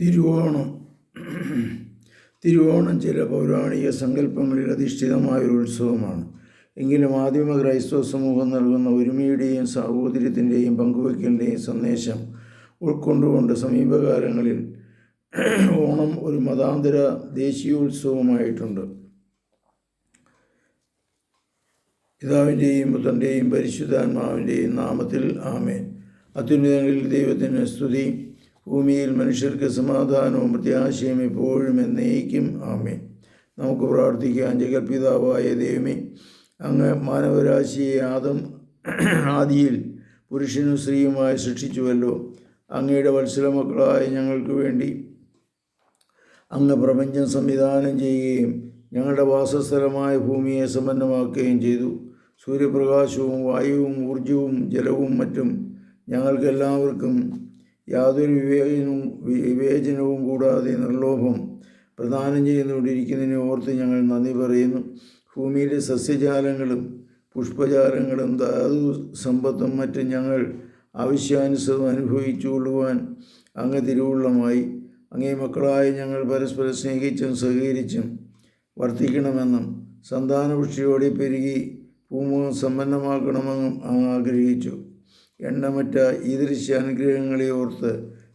തിരുവോണം. തിരുവോണം ചില പൗരാണിക സങ്കല്പങ്ങളിൽ അധിഷ്ഠിതമായ ഒരു ഉത്സവമാണ്. എങ്കിലും ആദിമ ക്രൈസ്തവ സമൂഹം നൽകുന്ന ഒരുമയുടെയും സാഹോദര്യത്തിന്റെയും പങ്കുവയ്ക്കലിന്റെയും സന്ദേശം ഉൾക്കൊണ്ടുകൊണ്ട് സമീപകാലങ്ങളിൽ ഓണം ഒരു മതാന്തര ദേശീയോത്സവമായിട്ടുണ്ട്. പിതാവിന്റെയും പുത്രന്റെയും പരിശുദ്ധാത്മാവിന്റെയും നാമത്തിൽ ആമേൻ. അത്യുന്നതങ്ങളിൽ ദൈവത്തിന് സ്തുതി. ഭൂമിയിൽ മനുഷ്യർക്ക് സമാധാനവും പ്രത്യാശയും എപ്പോഴും എന്നേക്കും. ആമേൻ. നമുക്ക് പ്രാർത്ഥിക്കാം. ജഗൽപിതാവായ ദൈവമേ അങ്ങ് മാനവരാശിയെ ആദം ആദിയിൽ പുരുഷനും സ്ത്രീയുമായി സൃഷ്ടിച്ചുവല്ലോ. അങ്ങയുടെ വത്സല മക്കളായ ഞങ്ങൾക്ക് വേണ്ടി അങ്ങ് പ്രപഞ്ചം സംവിധാനം ചെയ്യുകയും ഞങ്ങളുടെ വാസസ്ഥലമായ ഭൂമിയെ സമ്പന്നമാക്കുകയും ചെയ്തു. സൂര്യപ്രകാശവും വായുവും ഊർജവും ജലവും മറ്റും ഞങ്ങൾക്കെല്ലാവർക്കും യാതൊരു വിവേചനവും വിവേചനവും കൂടാതെ നിർലോഭം പ്രദാനം ചെയ്തുകൊണ്ടിരിക്കുന്നതിനെ ഓർത്ത് ഞങ്ങൾ നന്ദി പറയുന്നു. ഭൂമിയിലെ സസ്യജാലങ്ങളും പുഷ്പജാലങ്ങളും ധാതു സമ്പത്തും മറ്റും ഞങ്ങൾ ആവശ്യാനുസൃതം അനുഭവിച്ചുകൊള്ളുവാൻ അങ്ങ് തിരുവുള്ളമായി. അങ്ങേ മക്കളായി ഞങ്ങൾ പരസ്പരം സ്നേഹിച്ചും സഹകരിച്ചും വർദ്ധിക്കണമെന്നും സന്താനപുഷ്ടിയോടെ പെരുകി ഭൂമുഖം സമ്പന്നമാക്കണമെന്നും അങ്ങ് ആഗ്രഹിച്ചു. എണ്ണമറ്റ ഈ ദൃശ്യ അനുഗ്രഹങ്ങളെ ഓർത്ത്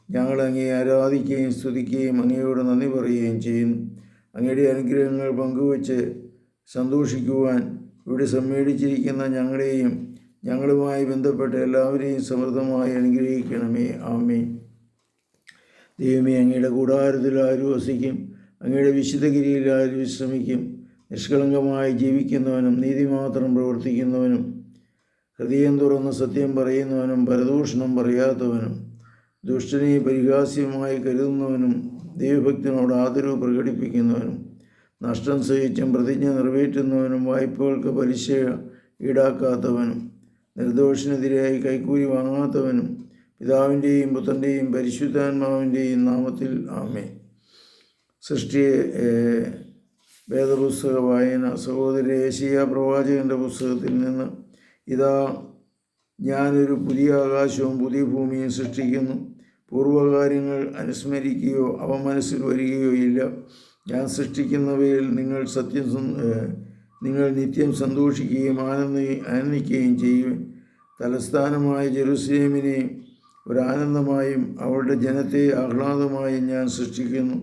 ഞങ്ങൾ അങ്ങേ ആരാധിക്കുകയും സ്തുതിക്കുകയും അങ്ങയോട് നന്ദി പറയുകയും ചെയ്യുന്നു അങ്ങയുടെ അനുഗ്രഹങ്ങൾ പങ്കുവച്ച് സന്തോഷിക്കുവാൻ ഇവിടെ സമ്മേളിച്ചിരിക്കുന്ന ഞങ്ങളെയും ഞങ്ങളുമായി ബന്ധപ്പെട്ട എല്ലാവരെയും സമൃദ്ധമായി അനുഗ്രഹിക്കണമേ. ആമേ ദൈവമേ അങ്ങയുടെ കൂടാരത്തിൽ ആര് വസിക്കും അങ്ങയുടെ വിശുദ്ധഗിരിയിൽ ആര് വിശ്രമിക്കും നിഷ്കളങ്കമായി ജീവിക്കുന്നവനും നീതി മാത്രം പ്രവർത്തിക്കുന്നവനും ഹൃദയം തുറന്ന് സത്യം പറയുന്നവനും പരദൂഷണം പറയാത്തവനും ദുഷ്ടനെ പരിഹാസ്യമായി കരുതുന്നവനും ദൈവഭക്തനോട് ആദരവ് പ്രകടിപ്പിക്കുന്നവനും നഷ്ടം സഹിച്ചും പ്രതിജ്ഞ നിറവേറ്റുന്നവനും വായ്പകൾക്ക് പലിശ ഈടാക്കാത്തവനും നിർദോഷനെതിരായി കൈക്കൂലി വാങ്ങാത്തവനും പിതാവിന്റെയും പുത്രന്റെയും പരിശുദ്ധാത്മാവിന്റെയും നാമത്തിൽ ആമേ സൃഷ്ടിയെ വേദപുസ്തക വായന സഹോദരി ഏഷ്യ പ്രവാചകന്റെ പുസ്തകത്തിൽ നിന്ന് ഇതാ ഞാനൊരു പുതിയ ആകാശവും പുതിയ ഭൂമിയും സൃഷ്ടിക്കുന്നു. പൂർവകാര്യങ്ങൾ അനുസ്മരിക്കുകയോ അവ മനസ്സിൽ വരികയോ ഇല്ല. ഞാൻ സൃഷ്ടിക്കുന്നവയിൽ നിങ്ങൾ സത്യം നിങ്ങൾ നിത്യം സന്തോഷിക്കുകയും ആനന്ദ ആനന്ദിക്കുകയും ചെയ്യും തലസ്ഥാനമായ ജെറുസലേമിനെ ഒരാനന്ദമായും അവളുടെ ജനത്തെ ആഹ്ലാദമായും ഞാൻ സൃഷ്ടിക്കുന്നു.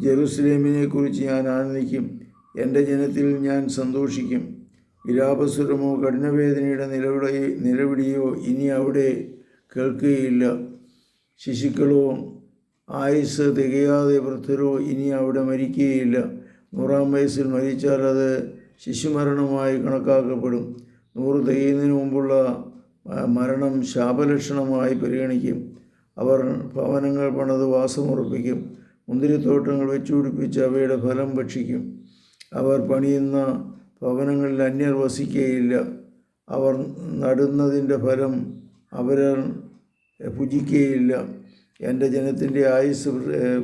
ജെറുസലേമിനെക്കുറിച്ച് ഞാൻ ആനന്ദിക്കും. എന്റെ ജനത്തിൽ ഞാൻ സന്തോഷിക്കും. വിലാപസ്വരമോ കഠിനവേദനയുടെ നിലവിളി നിലവിളിയോ ഇനി അവിടെ കേൾക്കുകയില്ല. ശിശുക്കളോ ആയുസ് തികയാതെ വൃദ്ധരോ ഇനി അവിടെ മരിക്കുകയില്ല. നൂറാം വയസ്സിൽ മരിച്ചാൽ അത് ശിശുമരണമായി കണക്കാക്കപ്പെടും. നൂറ് തികയുന്നതിന് മുമ്പുള്ള മരണം ശാപലക്ഷണമായി പരിഗണിക്കും. അവർ ഭവനങ്ങൾ പണത് വാസമുറപ്പിക്കും. മുന്തിരിത്തോട്ടങ്ങൾ വെച്ചുപിടിപ്പിച്ച് അവയുടെ ഫലം ഭക്ഷിക്കും. അവർ പണിയുന്ന ഭവനങ്ങളിൽ അന്യർ വസിക്കുകയില്ല അവർ നടുന്നതിന്റെ ഫലം അവർ ഭുജിക്കുകയില്ല എന്റെ ജനത്തിന്റെ ആയുസ്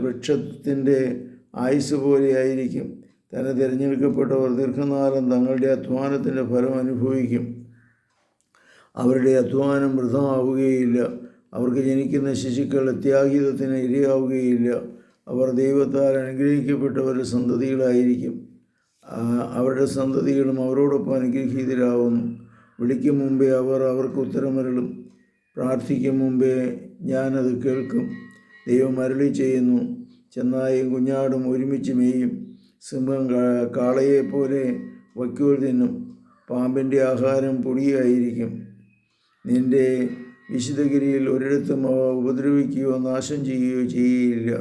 വൃക്ഷത്തിന്റെ ആയുസ് പോലെയായിരിക്കും. തന്നെ തിരഞ്ഞെടുക്കപ്പെട്ടവർ ദീർഘനാലം തങ്ങളുടെ അധ്വാനത്തിന്റെ ഫലം അനുഭവിക്കും. അവരുടെ അധ്വാനം വൃഥമാവുകയില്ല അവർക്ക് ജനിക്കുന്ന ശിശുക്കൾ അത്യാഹിതത്തിന് ഇരയാവുകയില്ല. അവർ ദൈവത്താൽ അനുഗ്രഹിക്കപ്പെട്ടവരുടെ സന്തതികളായിരിക്കും. അവരുടെ സന്തതികളും അവരോടൊപ്പം അനുഗ്രഹീതരാകുന്നു. വിളിക്കും മുമ്പേ അവർ അവർക്ക് ഉത്തരമരളും പ്രാർത്ഥിക്കും മുമ്പേ ഞാനത് കേൾക്കും. ദൈവം അരളി ചെയ്യുന്നു. ചെന്നായും കുഞ്ഞാടും ഒരുമിച്ച് മേയും. സിംഹം കാളയെപ്പോലെ വയ്ക്കോൽ തിന്നും. പാമ്പിന്റെ ആഹാരം പൊടിയായിരിക്കും. നിന്റെ വിശുദ്ധഗിരിയിൽ ഒരിടത്തും അവ ഉപദ്രവിക്കുകയോ നാശം ചെയ്യുകയോ ചെയ്യുകയില്ല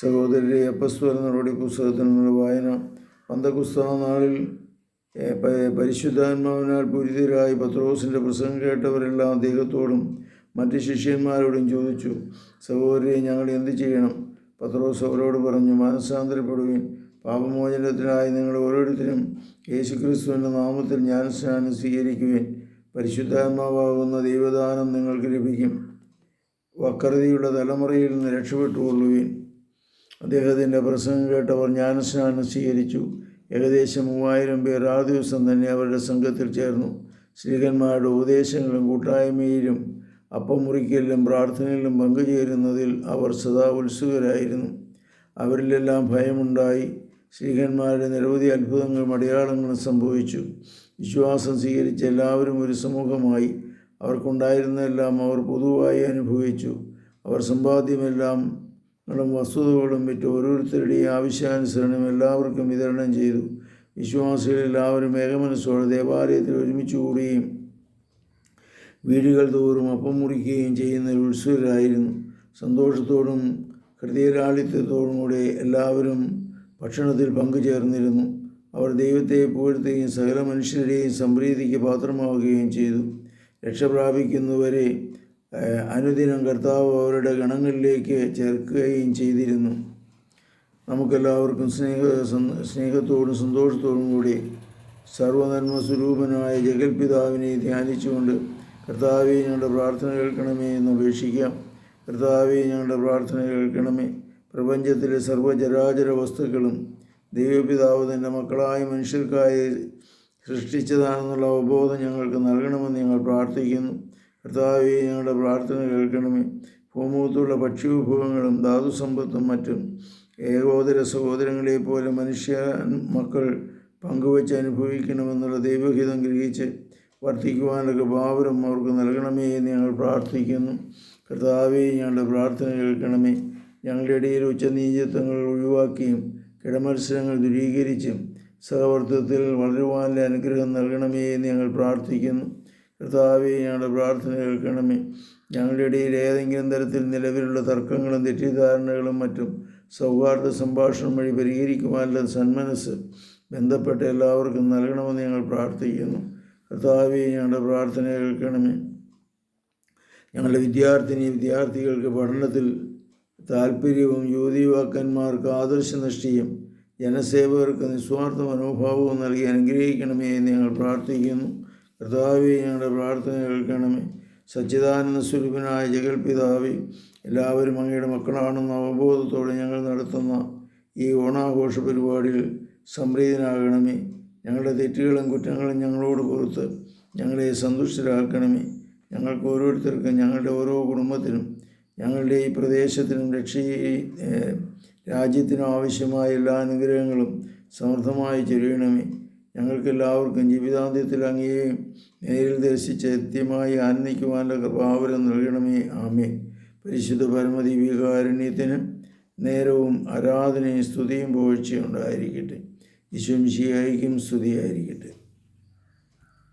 സഹോദരരെ അപ്പസ്വര നിന്നുള്ള വായന. പന്തകുസ്ത നാളിൽ പരിശുദ്ധാത്മാവിനാൽ പൂരിതരായി പത്രോസിന്റെ പ്രസംഗം കേട്ടവരെല്ലാം അദ്ദേഹത്തോടും മറ്റ് ശിഷ്യന്മാരോടും ചോദിച്ചു സഹോദരി ഞങ്ങൾ എന്ത് ചെയ്യണം? പത്രോസ് അവരോട് പറഞ്ഞു മനസ്സാന്തരപ്പെടുകയും പാപമോചനത്തിനായി നിങ്ങൾ ഓരോരുത്തരും യേശുക്രിസ്തുവിന്റെ നാമത്തിൽ ഞാൻ ജ്ഞാനസ്നാനം സ്വീകരിക്കുകയും പരിശുദ്ധാത്മാവാകുന്ന ദൈവദാനം നിങ്ങൾക്ക് ലഭിക്കും. വക്രതയുടെ തലമുറയിൽ നിന്ന് രക്ഷപ്പെട്ടുകൊള്ളുകയും അദ്ദേഹത്തിന്റെ പ്രസംഗം കേട്ടവർ ജ്ഞാനസ്നാനം സ്വീകരിച്ചു. ഏകദേശം മൂവായിരം പേർ ആ ദിവസം തന്നെ അവരുടെ സംഘത്തിൽ ചേർന്നു. സ്ത്രീകന്മാരുടെ ഉപദേശങ്ങളും കൂട്ടായ്മയിലും അപ്പം മുറിക്കലിലും പ്രാർത്ഥനയിലും പങ്കുചേരുന്നതിൽ അവർ സദാ ഉത്സുകരായിരുന്നു. അവരിലെല്ലാം ഭയമുണ്ടായി. ശ്രീകന്മാരുടെ നിരവധി അത്ഭുതങ്ങളും അടയാളങ്ങളും സംഭവിച്ചു. വിശ്വാസം സ്വീകരിച്ച എല്ലാവരും ഒരു സമൂഹമായി. അവർക്കുണ്ടായിരുന്നതെല്ലാം അവർ പൊതുവായി അനുഭവിച്ചു. അവർ സമ്പാദ്യമെല്ലാം ങ്ങളും വസ്തുതകളും വിറ്റ് ഓരോരുത്തരുടെയും ആവശ്യാനുസരണം എല്ലാവർക്കും വിതരണം ചെയ്തു. വിശ്വാസികൾ എല്ലാവരും ഏകമനസ്സോടെ ദേവാലയത്തിൽ ഒരുമിച്ച് കൂടുകയും വീടുകൾ തോറും അപ്പം മുറിക്കുകയും ചെയ്യുന്ന ഒരു ഉത്സവരായിരുന്നു. സന്തോഷത്തോടും ഹൃദയലാളിത്യത്തോടും കൂടെ എല്ലാവരും ഭക്ഷണത്തിൽ പങ്കുചേർന്നിരുന്നു. അവർ ദൈവത്തെ പുകഴ്ത്തുകയും സകല മനുഷ്യരുടെയും സംപ്രീതിക്ക് പാത്രമാവുകയും ചെയ്തു. രക്ഷ പ്രാപിക്കുന്നവരെ അനുദിനം കർത്താവ് അവരുടെ ഗണങ്ങളിലേക്ക് ചേർക്കുകയും ചെയ്തിരുന്നു. നമുക്കെല്ലാവർക്കും സ്നേഹ സന്- സ്നേഹത്തോടും സന്തോഷത്തോടും കൂടി സർവനന്മ സ്വരൂപനായ ജഗൽപിതാവിനെ ധ്യാനിച്ചുകൊണ്ട് കർത്താവെ ഞങ്ങളുടെ പ്രാർത്ഥന കേൾക്കണമേ എന്ന് അപേക്ഷിക്കാം. കർത്താവെ ഞങ്ങളുടെ പ്രാർത്ഥന കേൾക്കണമേ. പ്രപഞ്ചത്തിലെ സർവചരാചര വസ്തുക്കളും ദൈവപിതാവ് തന്റെ മക്കളായ മനുഷ്യർക്കായി സൃഷ്ടിച്ചതാണെന്നുള്ള അവബോധം ഞങ്ങൾക്ക് നൽകണമെന്ന് ഞങ്ങൾ പ്രാർത്ഥിക്കുന്നു. കർത്താവെ ഞങ്ങളുടെ പ്രാർത്ഥന കേൾക്കണമേ. ഭൂമുഖത്തുള്ള ഭക്ഷ്യവിഭവങ്ങളും ധാതുസമ്പത്തും മറ്റും ഏകോദര സഹോദരങ്ങളെ പോലെ മനുഷ്യ മക്കൾ പങ്കുവച്ച് അനുഭവിക്കണമെന്നുള്ള ദൈവഹിതം ഗ്രഹിച്ച് വർദ്ധിക്കുവാനുള്ള ഭാവരം അവർക്ക് നൽകണമേ എന്ന് ഞങ്ങൾ പ്രാർത്ഥിക്കുന്നു. കർത്താവെ ഞങ്ങളുടെ പ്രാർത്ഥന കേൾക്കണമേ. ഞങ്ങളുടെ ഇടയിൽ ഉച്ചനീചത്വങ്ങൾ ഒഴിവാക്കിയും കിടമത്സരങ്ങൾ ദുരീകരിച്ചും സഹവർത്തത്തിൽ വളരുവാനുള്ള അനുഗ്രഹം നൽകണമേ എന്ന് ഞങ്ങൾ പ്രാർത്ഥിക്കുന്നു. കർത്താവെ ഞങ്ങളുടെ പ്രാർത്ഥന കേൾക്കണമേ. ഞങ്ങളുടെ ഇടയിൽ ഏതെങ്കിലും തരത്തിൽ നിലവിലുള്ള തർക്കങ്ങളും തെറ്റിദ്ധാരണകളും മറ്റും സൗഹാർദ്ദ സംഭാഷണം വഴി പരിഹരിക്കുവാനുള്ള സന്മനസ് ബന്ധപ്പെട്ട എല്ലാവർക്കും നൽകണമെന്ന് ഞങ്ങൾ പ്രാർത്ഥിക്കുന്നു. കർത്താവെ ഞങ്ങളുടെ പ്രാർത്ഥന കേൾക്കണമേ. ഞങ്ങളുടെ വിദ്യാർത്ഥിനി വിദ്യാർത്ഥികൾക്ക് പഠനത്തിൽ താല്പര്യവും യുവതിയുവാക്കന്മാർക്ക് ആദർശനിഷ്ഠയും ജനസേവകർക്ക് നിസ്വാർത്ഥ മനോഭാവവും നൽകി അനുഗ്രഹിക്കണമേ എന്ന് ഞങ്ങൾ പ്രാർത്ഥിക്കുന്നു. കർത്താവെ ഞങ്ങളുടെ പ്രാർത്ഥന കേൾക്കണമേ. സച്ചിദാനന്ദ സ്വരൂപനായ ജഗൽപിതാവെ എല്ലാവരും അങ്ങയുടെ മക്കളാണെന്ന അവബോധത്തോടെ ഞങ്ങൾ നടത്തുന്ന ഈ ഓണാഘോഷ പരിപാടിയിൽ സംപ്രീതനാകണമേ. ഞങ്ങളുടെ തെറ്റുകളും കുറ്റങ്ങളും ഞങ്ങളോട് പുറത്ത് ഞങ്ങളെ സന്തുഷ്ടരാക്കണമേ. ഞങ്ങൾക്ക് ഓരോരുത്തർക്കും ഞങ്ങളുടെ ഓരോ കുടുംബത്തിനും ഞങ്ങളുടെ ഈ പ്രദേശത്തിനും രക്ഷ രാജ്യത്തിനും ആവശ്യമായ എല്ലാ അനുഗ്രഹങ്ങളും സമൃദ്ധമായി ചൊരിയണമേ. ഞങ്ങൾക്കെല്ലാവർക്കും ജീവിതാന്ത്യത്തിൽ അങ്ങേ നേരിൽ ദർശിച്ച് കൃത്യമായി ആനന്ദിക്കുവാനുള്ള കൃപാവരം നൽകണമേ. ആമേ പരിശുദ്ധ പരമദിവികാരുണ്യത്തിന് നേരവും ആരാധനയും സ്തുതിയും പോഴ്ചയും ഉണ്ടായിരിക്കട്ടെ. വിശ്വംശിയായിരിക്കും സ്തുതിയായിരിക്കട്ടെ.